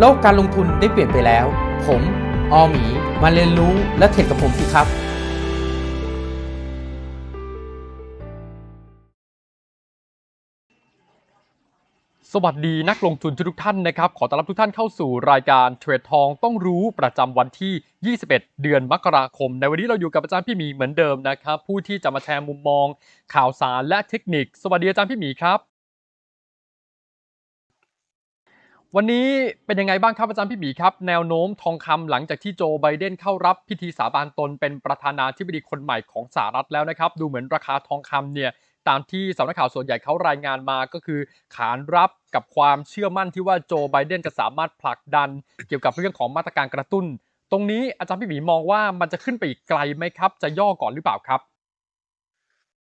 โลกการลงทุนได้เปลี่ยนไปแล้ว ผมออหมีมาเรียนรู้และเทรดกับผมสิครับ สวัสดีนักลงทุนทุกท่านนะครับ ขอต้อนรับทุกท่านเข้าสู่รายการเทรดทองต้องรู้ประจำวันที่ 21 เดือนมกราคม ในวันนี้เราอยู่กับอาจารย์พี่หมีเหมือนเดิมนะครับ ผู้ที่จะมาแชร์มุมมอง ข่าวสารและเทคนิค สวัสดีอาจารย์พี่หมีครับ วันนี้เป็นยังไงบ้างครับอาจารย์พี่หมีครับ แนวโน้มทองคำหลังจากที่โจไบเดนเข้ารับพิธีสาบานตนเป็นประธานาธิบดีคนใหม่ของสหรัฐแล้วนะครับ ดูเหมือนราคาทองคำเนี่ยตามที่สำนักข่าวส่วนใหญ่เขารายงานมาก็คือ ขานรับกับความเชื่อมั่นที่ว่าโจไบเดนจะสามารถผลักดัน เกี่ยวกับเรื่องของมาตรการกระตุ้น ตรงนี้อาจารย์พี่หมีมองว่ามันจะขึ้นไปอีกไกลไหมครับ จะย่อก่อนหรือเปล่าครับ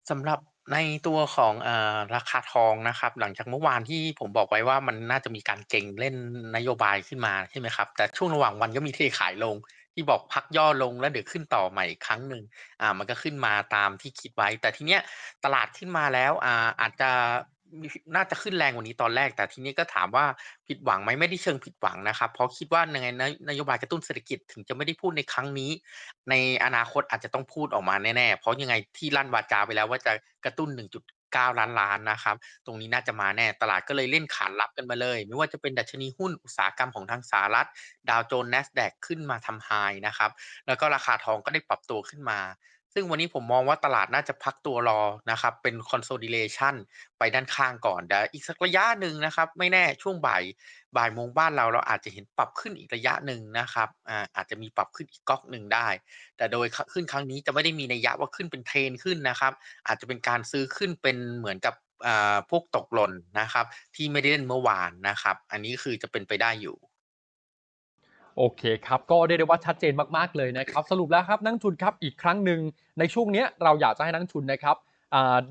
สำหรับ ในตัวของ อ่อราคาทองนะครับ หลังจากเมื่อวานที่ผมบอกไว้ว่า มันน่าจะมีการเก็งเล่นนโยบายขึ้นมา ใช่ไหมครับ แต่ช่วงระหว่างวันก็มีเทขายลง ที่บอกพักย่อลง แล้วเดี๋ยวขึ้นต่อใหม่อีกครั้งหนึ่ง อ่า มันก็ขึ้นมาตามที่คิดไว้ แต่ทีเนี้ยตลาดขึ้นมาแล้ว อ่า อาจจะ น่าจะขึ้นแรงกว่านี้ตอนแรก แต่ทีนี้ก็ถามว่าผิดหวังไหมไม่ได้เชิงผิดหวังนะครับ เพราะคิดว่ายังไงนนโยบายกระตุ้นเศรษฐกิจถึงจะไม่ได้พูดในครั้งนี้ ในอนาคตอาจจะต้องพูดออกมาแน่ๆ เพราะยังไงที่ลั่นวาจาไปแล้วว่าจะกระตุ้น 1.9 ล้านล้านนะครับ ตรงนี้น่าจะมาแน่ตลาดก็เลยเล่นขานรับกันมาเลย ไม่ว่าจะเป็นดัชนีหุ้นอุตสาหกรรมของทางสหรัฐ ดาวโจนส์ NASDAQ ขึ้นมาทำไฮนะครับแล้วก็ราคาทองก็ได้ปรับตัวขึ้นมา ซึ่งวันนี้ผมมองว่าตลาดน่าจะพักตัวรอนะครับ เป็น consolidation ไปด้านข้างก่อนเดี๋ยวอีกสักระยะหนึ่งนะครับ ไม่แน่ช่วงบ่ายบ่ายโมงบ้านเราเราอาจจะเห็นปรับขึ้นอีกระยะหนึ่งนะครับอ่าอาจจะมีปรับขึ้นอีกก๊อกหนึ่งได้ แต่โดยขึ้นครั้งนี้จะไม่ได้มีนัยยะว่าขึ้นเป็นเทรนขึ้นนะครับ อาจจะเป็นการซื้อขึ้นเป็นเหมือนกับพวกตกหล่นนะครับ ที่ไม่ได้เล่นเมื่อวานนะครับ อันนี้คือจะเป็นไปได้อยู่ โอเคครับ ก็เรียกได้ว่าชัดเจนมากๆเลยนะครับ สรุปแล้วครับนักลงทุนครับอีกครั้งหนึ่งในช่วงนี้เราอยากจะให้นักลงทุนนะครับ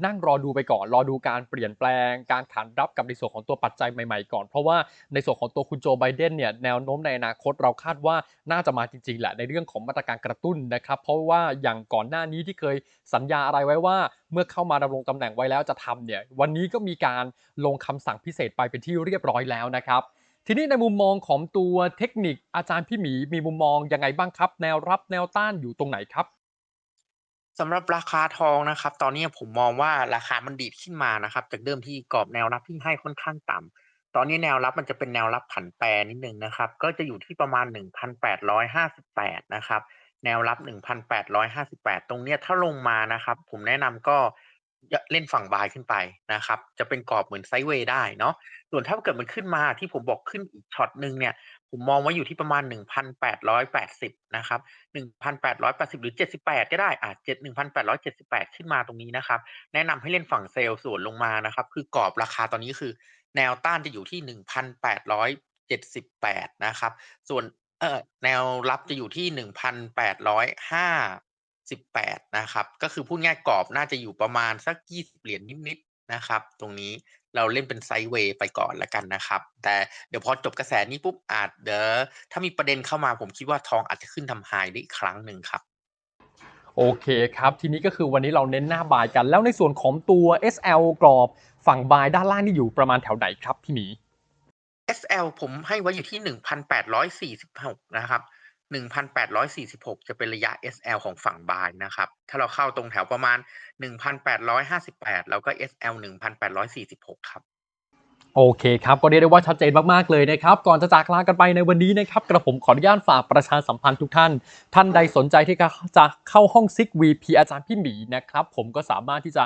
นั่งรอดูไปก่อน รอดูการเปลี่ยนแปลง การขานรับกับในส่วนของตัวปัจจัยใหม่ๆก่อน เพราะว่าในส่วนของตัวคุณโจไบเดนเนี่ยแนวโน้มในอนาคตเราคาดว่าน่าจะมาจริงๆแหละในเรื่องของมาตรการกระตุ้นนะครับ เพราะว่าอย่างก่อนหน้านี้ที่เคยสัญญาอะไรไว้ว่าเมื่อเข้ามาดำรงตำแหน่งไว้แล้วจะทำเนี่ยวันนี้ก็มีการลงคำสั่งพิเศษไปเป็นที่เรียบร้อยแล้วนะครับ ทีนี้ในมุมมองของตัวเทคนิคอาจารย์พี่หมีมีมุมมองยังไงบ้างครับ แนวรับแนวต้านอยู่ตรงไหนครับสำหรับราคาทองนะครับ ตอนนี้ผมมองว่าราคามันดีดขึ้นมานะครับ จากเดิมที่กรอบแนวรับที่ให้ค่อนข้างต่ำตอนนี้แนวรับมันจะเป็นแนวรับผันแปรนิดนึงนะครับ ก็จะอยู่ที่ประมาณ 1,858 นะครับ แนวรับ 1,858 ตรงเนี้ยถ้าลงมานะครับ ผมแนะนำก็ เล่นฝั่งบายขึ้นไปนะครับ จะเป็นกรอบเหมือนไซด์เวย์ได้เนาะส่วนถ้าเกิดมันขึ้นมาที่ผมบอกขึ้นอีกช็อตหนึ่งเนี่ย ผมมองว่าอยู่ที่ประมาณ 1,880 นะครับ 1,880 หรือ 78 ก็ได้อ่า7 1,878 ขึ้นมาตรงนี้นะครับ แนะนำให้เล่นฝั่งเซลล์ส่วนลงมานะครับ คือกรอบราคาตอนนี้คือ แนวต้านจะอยู่ที่ 1,878 นะครับ ส่วนเอ่อแนวรับจะอยู่ที่ 1,858นะครับ ก็คือพูดง่ายกรอบน่าจะอยู่ประมาณสัก 20 เหรียญนิดๆนะครับ ตรงนี้เราเล่นเป็นไซด์เวย์ไปก่อนแล้วกันนะครับ แต่เดี๋ยวพอจบกระแสนี้ปุ๊บอาจเดี๋ยวถ้ามีประเด็นเข้ามาผมคิดว่าทองอาจจะขึ้นทำไฮได้อีกครั้งหนึ่งครับโอเคครับ ทีนี้ก็คือวันนี้เราเน้นหน้าบายกัน แล้วในส่วนของตัว SL กรอบฝั่งบายด้านล่างนี่อยู่ประมาณแถวไหนครับพี่หมี SL ผมให้ไว้อยู่ที่ 1,846 นะครับ 1,846 จะเป็นระยะ SL ของฝั่งบายนะครับ ถ้าเราเข้าตรงแถวประมาณ 1,858 แล้วก็ SL 1,846 ครับโอเคครับ ก็เรียกได้ว่าชัดเจนมาก ๆ เลยนะครับ ก่อนจะจากลากันไปในวันนี้นะครับกระผมขออนุญาตฝากประชาสัมพันธ์ทุกท่าน ท่านใดสนใจที่จะเข้าห้องซิก VP อาจารย์พี่หมีนะครับ ผมก็สามารถที่จะ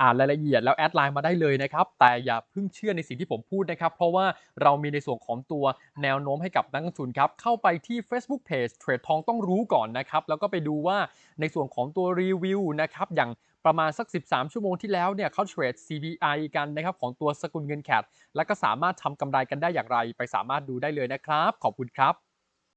อ่านรายละเอียดแล้วแอดไลน์มาได้เลยนะครับ แต่อย่าเพิ่งเชื่อในสิ่งที่ผมพูดนะครับ เพราะว่าเรามีในส่วนของตัวแนวโน้มให้กับนักลงทุนครับ เข้าไปที่ Facebook Page เทรดทองต้องรู้ก่อนนะครับ แล้วก็ไปดูว่าในส่วนของตัวรีวิวนะครับ อย่างประมาณสัก 13 ชั่วโมงที่แล้วเนี่ยเขาเทรด CBI กันนะครับของตัวสกุลเงินแคดแล้วก็สามารถทำกำไรกันได้อย่างไร ไปสามารถดูได้เลยนะครับ ขอบคุณครับ